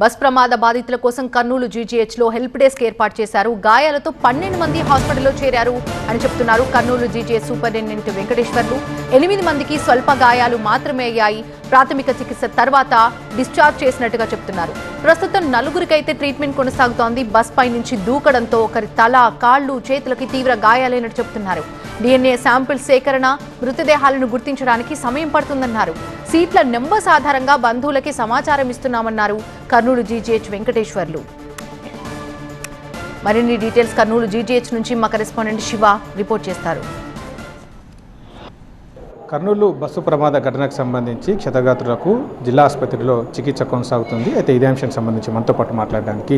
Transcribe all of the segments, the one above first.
Bus ప్రమాద బాధితుల కోసం కర్నూలు జీజీహెచ్లో హెల్ప్ డెస్క్ ఏర్పాటు చేశారు. గాయాలతో పన్నెండు మంది హాస్పిటల్లో చేరారు అని చెప్తున్నారు కర్నూలు జీజీహెచ్ సూపరింటెండెంట్ వెంకటేశ్వర్లు. ఎనిమిది మందికి స్వల్ప గాయాలు మాత్రమే అయ్యాయి. ప్రాథమిక చికిత్స తర్వాత డిశ్చార్జ్ చేసినట్టుగా చెప్తున్నారు. ప్రస్తుతం నలుగురికైతే ట్రీట్మెంట్ కొనసాగుతోంది. బస్ పై నుంచి దూకడంతో ఒకరి తల కాళ్ళు చేతులకి తీవ్ర గాయాలైనట్టు చెప్తున్నారు. డిఎన్ఏ శాంపిల్ సేకరణ మృతదేహాలను గుర్తించడానికి సమయం పడుతుందన్నారు. సీట్ల నెంబర్స్ ఆధారంగా బంధువులకి సమాచారం ఇస్తున్నామన్నారు కర్నూలు జీజీహెచ్ వెంకటేశ్వర్లు. మరిన్ని డీటెయిల్స్ కర్నూలు జీజీహెచ్ నుంచి మా కరెస్పాండెంట్ శివ రిపోర్ట్ చేస్తారు. కర్నూలు బస్సు ప్రమాద ఘటనకు సంబంధించి క్షతగాత్రులకు జిల్లా ఆసుపత్రిలో చికిత్స కొనసాగుతుంది. అయితే ఇదే అంశానికి సంబంధించి మనతో పాటు మాట్లాడడానికి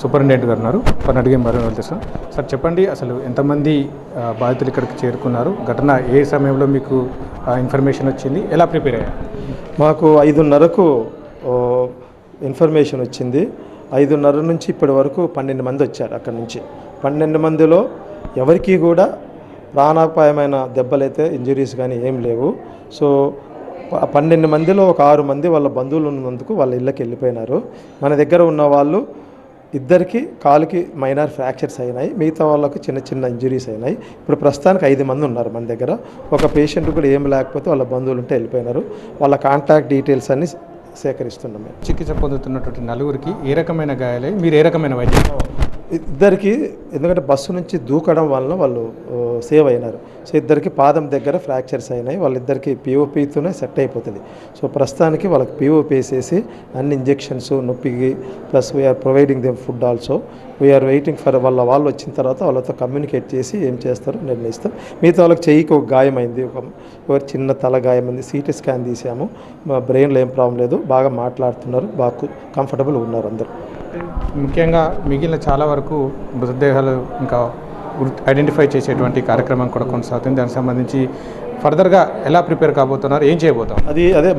సూపరింటెండెంట్ గారు ఉన్నారు. పని అడిగే మరో తెలుసు. సార్ చెప్పండి అసలు ఎంతమంది బాధితులు ఇక్కడికి చేరుకున్నారు? ఘటన ఏ సమయంలో మీకు ఇన్ఫర్మేషన్ వచ్చింది? ఎలా ప్రిపేర్ అయ్యారు? మాకు ఐదున్నరకు ఇన్ఫర్మేషన్ వచ్చింది. ఐదున్నర నుంచి ఇప్పటి వరకు పన్నెండు మంది వచ్చారు అక్కడి నుంచి. పన్నెండు మందిలో ఎవరికి కూడా ప్రాణాపాయమైన దెబ్బలైతే ఇంజరీస్ కానీ ఏం లేవు. సో పన్నెండు మందిలో ఒక ఆరు మంది వాళ్ళ బంధువులు ఉన్నందుకు వాళ్ళ ఇళ్ళకి వెళ్ళిపోయినారు. మన దగ్గర ఉన్న వాళ్ళు ఇద్దరికి కాలుకి మైనర్ ఫ్రాక్చర్స్ అయినాయి. మిగతా వాళ్ళకి చిన్న చిన్న ఇంజరీస్ అయినాయి. ఇప్పుడు ప్రస్తుతానికి ఐదు మంది ఉన్నారు మన దగ్గర. ఒక పేషెంట్ కూడా ఏం లేకపోతే వాళ్ళ బంధువులు ఉంటే వెళ్ళిపోయినారు. వాళ్ళ కాంటాక్ట్ డీటెయిల్స్ అన్ని సేకరిస్తున్నాం చికిత్స పొందుతున్నటువంటి నలుగురికి ఏ రకమైన గాయాలై మీరు ఏ రకమైన వైద్యం? ఇద్దరికి ఎందుకంటే బస్సు నుంచి దూకడం వలన వాళ్ళు సేవ్ అయినారు. సో ఇద్దరికి పాదం దగ్గర ఫ్రాక్చర్స్ అయినాయి. వాళ్ళిద్దరికి పీఓపీతోనే సెట్ అయిపోతుంది. సో ప్రస్తుతానికి వాళ్ళకి పీఓపీ వేసేసి అన్ని ఇంజెక్షన్స్ నొప్పికి plus we are providing them food also we are waiting for వాళ్ళ వాళ్ళు వచ్చిన తర్వాత వాళ్ళతో కమ్యూనికేట్ చేసి ఏం చేస్తారో నిర్ణయిస్తాం. మిగతా వాళ్ళకి చెయ్యికి ఒక గాయమైంది ఒక ఒక చిన్న తల గాయమైంది సిటీ స్కాన్ తీసాము. మా బ్రెయిన్లో ఏం ప్రాబ్లం లేదు. బాగా మాట్లాడుతున్నారు. బాగా కంఫర్టబుల్ ఉన్నారు అందరూ. ముఖ్యంగా మిగిలిన చాలా వరకు మృతదేహాలు ఇంకా ఐడెంటిఫై చేసేటువంటి కార్యక్రమం కూడా కొనసాగుతుంది. దానికి సంబంధించి ఫర్దర్గా ఎలా ప్రిపేర్ కాబోతున్నారు ఏం చేయబోతాం? అది అదే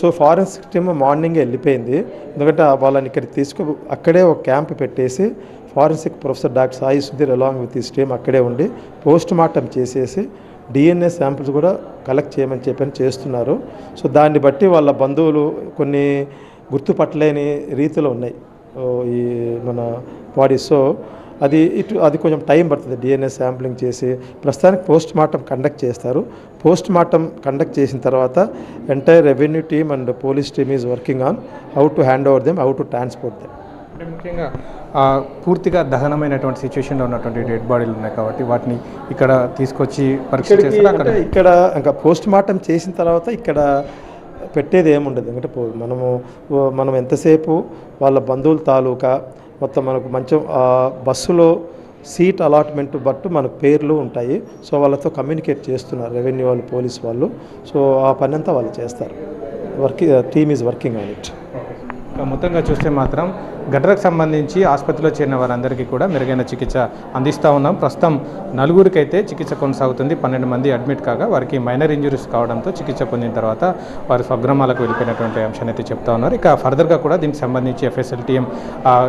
సో ఫారెన్సిక్ టీమ్ మార్నింగ్ వెళ్ళిపోయింది. ఎందుకంటే వాళ్ళని ఇక్కడ తీసుకు అక్కడే ఒక క్యాంప్ పెట్టేసి forensic professor doctor Sai Sudheer along with his team అక్కడే ఉండి పోస్ట్ మార్టం చేసేసి డిఎన్ఏ శాంపిల్స్ కూడా కలెక్ట్ చేయమని చెప్పని చేస్తున్నారు. సో దాన్ని బట్టి వాళ్ళ బంధువులు కొన్ని గుర్తుపట్టలేని రీతిలో ఉన్నాయి. ఈ మన బాడీ సో అది ఇటు అది కొంచెం టైం పడుతుంది. డిఎన్ఏ శాంప్లింగ్ చేసి ప్రస్తుతానికి పోస్ట్ మార్టం కండక్ట్ చేస్తారు. పోస్ట్ మార్టం కండక్ట్ చేసిన తర్వాత entire revenue team and police team is working on how to hand over them how to transport them అంటే ముఖ్యంగా పూర్తిగా దహనమైనటువంటి సిచ్యువేషన్లో ఉన్నటువంటి డెడ్ బాడీలు ఉన్నాయి కాబట్టి వాటిని ఇక్కడ తీసుకొచ్చి పరీక్ష అంటే ఇక్కడ ఇంకా పోస్ట్ మార్టం చేసిన తర్వాత ఇక్కడ పెట్టేది ఏముండదు. ఎందుకంటే పో- మనము మనం ఎంతసేపు వాళ్ళ బంధువుల తాలూకా మొత్తం మనకు మంచి బస్సులో సీట్ అలాట్మెంట్ బట్టు మనకు పేర్లు ఉంటాయి. సో వాళ్ళతో కమ్యూనికేట్ చేస్తున్నారు రెవెన్యూ వాళ్ళు పోలీస్ వాళ్ళు. సో ఆ పని అంతా వాళ్ళు చేస్తారు. Working team is working on it. మొత్తంగా చూస్తే మాత్రం ఘటనకు సంబంధించి ఆసుపత్రిలో చేరిన వారందరికీ కూడా మెరుగైన చికిత్స అందిస్తూ ఉన్నాం. ప్రస్తుతం నలుగురికైతే చికిత్స కొనసాగుతుంది. పన్నెండు మంది అడ్మిట్ కాగా వారికి మైనర్ ఇంజురీస్ కావడంతో చికిత్స పొందిన తర్వాత వారి స్వగ్రామాలకు వెళ్ళిపోయినటువంటి అంశాన్ని అయితే చెప్తా ఉన్నారు. ఇక ఫర్దర్గా కూడా దీనికి సంబంధించి ఎఫ్ఎస్ఎల్టీఎం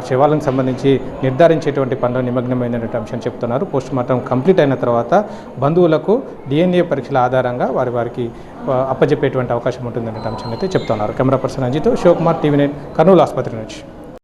శవాలకు సంబంధించి నిర్ధారించేటువంటి పనులు నిమగ్నమైనటువంటి అంశం చెప్తున్నారు. పోస్ట్ మార్టం కంప్లీట్ అయిన తర్వాత బంధువులకు డిఎన్ఏ పరీక్షల ఆధారంగా వారి వారికి అప్పజెప్పేటువంటి అవకాశం ఉంటుందనే అంశం అయితే చెప్తున్నారు. Camera person Ajith Sivakumar TV nine Kurnool ఆసుపత్రి నుంచి.